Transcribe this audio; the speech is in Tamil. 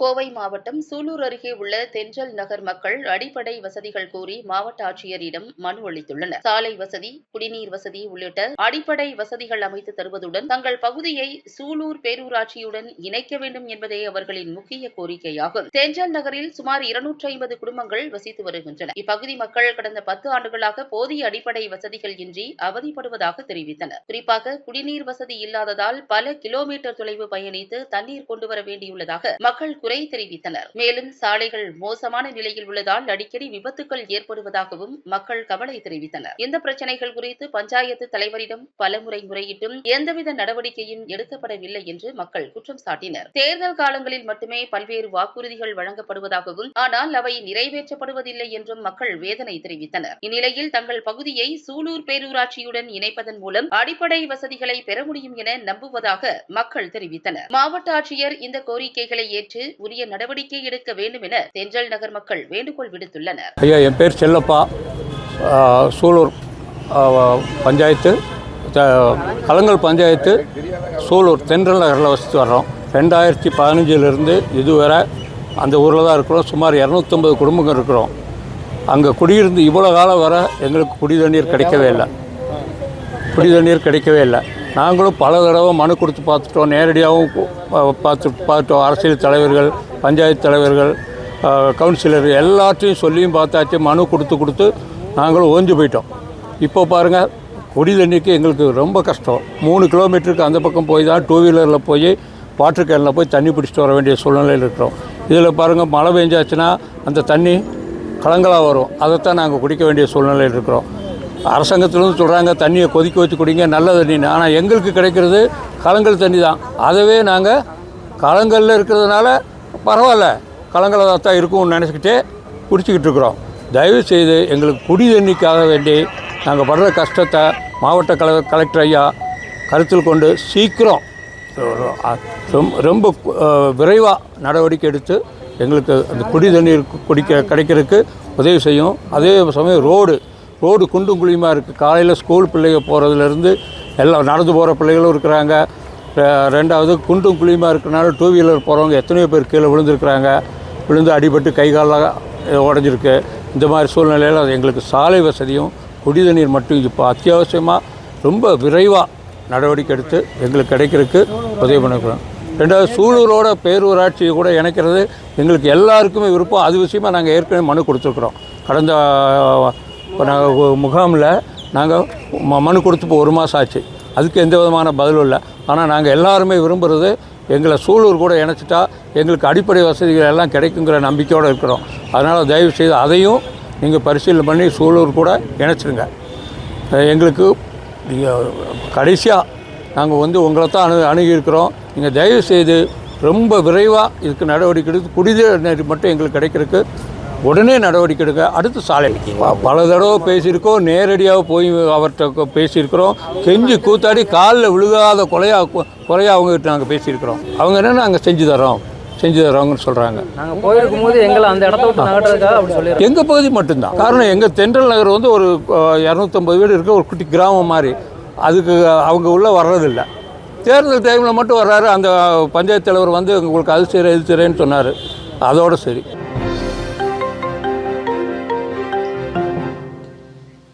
கோவை மாவட்டம் சூலூர் அருகே உள்ள தென்றல் நகர் மக்கள் அடிப்படை வசதிகள் கோரி மாவட்ட ஆட்சியரிடம் மனு அளித்துள்ளனர். சாலை வசதி குடிநீர் வசதி உள்ளிட்ட அடிப்படை வசதிகள் அமைத்து தருவதுடன் தங்கள் பகுதியை சூலூர் பேரூராட்சியுடன் இணைக்க வேண்டும் என்பதே அவர்களின் முக்கிய கோரிக்கையாகும். தென்றல் நகரில் சுமார் இருநூற்றி ஐம்பது குடும்பங்கள் வசித்து வருகின்றன. இப்பகுதி மக்கள் கடந்த பத்து ஆண்டுகளாக போதிய அடிப்படை வசதிகள் இன்றி அவதிப்படுவதாக தெரிவித்தனர். குறிப்பாக குடிநீர் வசதி இல்லாததால் பல கிலோமீட்டர் தொலைவு பயணித்து தண்ணீர் கொண்டு வர வேண்டியுள்ளதாக மக்கள் குறை தெரிவித்தனர். மேலும் சாலைகள் மோசமான நிலையில் உள்ளதால் அடிக்கடி விபத்துக்கள் ஏற்படுவதாகவும் மக்கள் கவலை தெரிவித்தனர். இந்த பிரச்சனைகள் குறித்து பஞ்சாயத்து தலைவரிடம் பலமுறை முறையிட்டும் எந்தவித நடவடிக்கையும் எடுக்கப்படவில்லை என்று மக்கள் குற்றம் சாட்டினர். தேர்தல் காலங்களில் மட்டுமே பல்வேறு வாக்குறுதிகள் வழங்கப்படுவதாகவும் ஆனால் அவை நிறைவேற்றப்படுவதில்லை என்றும் மக்கள் வேதனை தெரிவித்தனர். இந்நிலையில் தங்கள் பகுதியை சூலூர் பேரூராட்சியுடன் இணைப்பதன் மூலம் அடிப்படை வசதிகளை பெற முடியும் என நம்புவதாக மக்கள் தெரிவித்தனர். மாவட்ட ஆட்சியர் இந்த கோரிக்கைகளை ஏற்று உரிய நடவடிக்கை எடுக்க வேண்டும் என தென்றல் நகர் மக்கள் வேண்டுகோள் விடுத்துள்ளனர். ஐயா என் பேர் செல்லப்பா. சூலூர் பஞ்சாயத்து கலங்கல் பஞ்சாயத்து சூலூர் தென்றல் நகரில் வசித்து வர்றோம். ரெண்டாயிரத்தி பதினஞ்சிலிருந்து இதுவரை அந்த ஊரில் தான் இருக்கிறோம். சுமார் இரநூத்தம்பது குடும்பங்கள் இருக்கிறோம். அங்கே குடியிருந்து இவ்வளோ காலம் வர எங்களுக்கு குடி தண்ணீர் கிடைக்கவே இல்லை. குடி தண்ணீர் கிடைக்கவே இல்லை. நாங்களும் பல தடவை மனு கொடுத்து பார்த்துட்டோம். நேரடியாகவும் பார்த்து பார்த்துட்டோம். அரசியல் தலைவர்கள் பஞ்சாயத்து தலைவர்கள் கவுன்சிலர் எல்லாத்தையும் சொல்லியும் பார்த்தாச்சு. மனு கொடுத்து கொடுத்து நாங்களும் ஓஞ்சு போயிட்டோம். இப்போ பாருங்கள் குடி தண்ணிக்கு எங்களுக்கு ரொம்ப கஷ்டம். மூணு கிலோமீட்டருக்கு அந்த பக்கம் போய் தான் டூ வீலரில் போய் வாட்டர் கேனில் போய் தண்ணி பிடிச்சிட்டு வர வேண்டிய சூழ்நிலையில் இருக்கிறோம். இதில் பாருங்கள் மழை பெஞ்சாச்சுன்னா அந்த தண்ணி கலங்களாக வரும். அதைத்தான் நாங்கள் குடிக்க வேண்டிய சூழ்நிலையில் இருக்கிறோம். அரசாங்கத்திலேருந்து சொல்கிறாங்க தண்ணியை கொதிக்க வச்சு குடிங்க நல்ல தண்ணி. ஆனால் எங்களுக்கு கிடைக்கிறது கலங்கல் தண்ணி தான். அதவே நாங்கள் கலங்கல்ல இருக்கிறதுனால பரவாயில்ல. கலங்கலாக தான் இருக்கும்னு நினச்சிக்கிட்டே குடிச்சிக்கிட்டு இருக்கிறோம். தயவு செய்து எங்களுக்கு குடி தண்ணிக்காக வேண்டி நாங்கள் படுற கஷ்டத்தை மாவட்ட கல கலெக்டர் ஐயா கருத்தில் கொண்டு சீக்கிரம் ரொம்ப ரொம்ப விரைவாக நடவடிக்கை எடுத்து எங்களுக்கு அந்த குடி தண்ணீர் குடிக்க கிடைக்கிறதுக்கு உதவி செய்யும். அதே சமயம் ரோடு ரோடு குண்டும் குழியுமாக இருக்குது காலையில் ஸ்கூல் பிள்ளைங்க போகிறதுலேருந்து எல்லாம் நடந்து போகிற பிள்ளைகளும் இருக்கிறாங்க. ரெண்டாவது குண்டும் குழியுமாக இருக்கிறனால டூ வீலர் போகிறவங்க எத்தனையோ பேர் கீழே விழுந்திருக்கிறாங்க. விழுந்து அடிபட்டு கை காலெலாம் உடஞ்சிருக்கு. இந்த மாதிரி சூழ்நிலையில் அது எங்களுக்கு சாலை வசதியும் குடி தண்ணீர் மட்டும் இப்போ அத்தியாவசியமாக ரொம்ப விரைவாக நடவடிக்கை எடுத்து எங்களுக்கு கிடைக்கிறதுக்கு உதவி பண்ணிக்கிறோம் ரெண்டாவது சூலூரோட பேரூராட்சியை கூட இணைக்கிறது எங்களுக்கு எல்லாருக்குமே விருப்பம். அது விஷயமா நாங்கள் ஏற்கனவே மனு கொடுத்துருக்குறோம். கடந்த இப்போ நாங்கள் முகாமில் நாங்கள் ம- மனு கொடுத்து இப்போ ஒரு மாதம் ஆச்சு. அதுக்கு எந்த விதமான பதிலும் இல்லை. ஆனால் நாங்கள் எல்லாருமே விரும்புகிறது எங்களை சூழல் கூட இணைச்சிட்டா எங்களுக்கு அடிப்படை வசதிகள் எல்லாம் கிடைக்குங்கிற நம்பிக்கையோடு இருக்கிறோம். அதனால் தயவு செய்து அதையும் நீங்கள் பரிசீலனை பண்ணி சூழல் கூட இணைச்சிருங்க. எங்களுக்கு கடைசியாக நாங்கள் வந்து உங்களை தான் அணு அணுகியிருக்கிறோம். நீங்கள் தயவு செய்து ரொம்ப விரைவாக இதுக்கு நடவடிக்கை எடுத்து குடிநீர் மட்டும் எங்களுக்கு கிடைக்கிறதுக்கு உடனே நடவடிக்கை எடுக்க அடுத்து சாலை பல தடவை பேசியிருக்கோம். நேரடியாக போய் அவர்கிட்ட பேசியிருக்கிறோம். கெஞ்சி கூத்தாடி காலில் விழுகாத கொலையாக குறையாக அவங்ககிட்ட நாங்கள் பேசியிருக்கிறோம். அவங்க என்ன நாங்கள் செஞ்சு தரோம் செஞ்சு தரோங்கன்னு சொல்கிறாங்க நாங்கள் போயிருக்கும் போது எங்களை அந்த இடத்த விட்டு நகட்டுறதுக்காக அப்படி சொல்லிடுறோம் எங்கள் பகுதி மட்டும்தான். காரணம் எங்கள் தென்றல் நகர் வந்து ஒரு இரநூத்தம்பது வீடு இருக்க ஒரு குட்டி கிராமம் மாதிரி அதுக்கு அவங்க உள்ளே வர்றதில்ல. தேர்தல் டைமில் மட்டும் வர்றாரு. அந்த பஞ்சாயத்து தலைவர் வந்து உங்களுக்கு அது செய்கிறேன் இது செய்கிறேன்னு சொன்னார். அதோட சரி.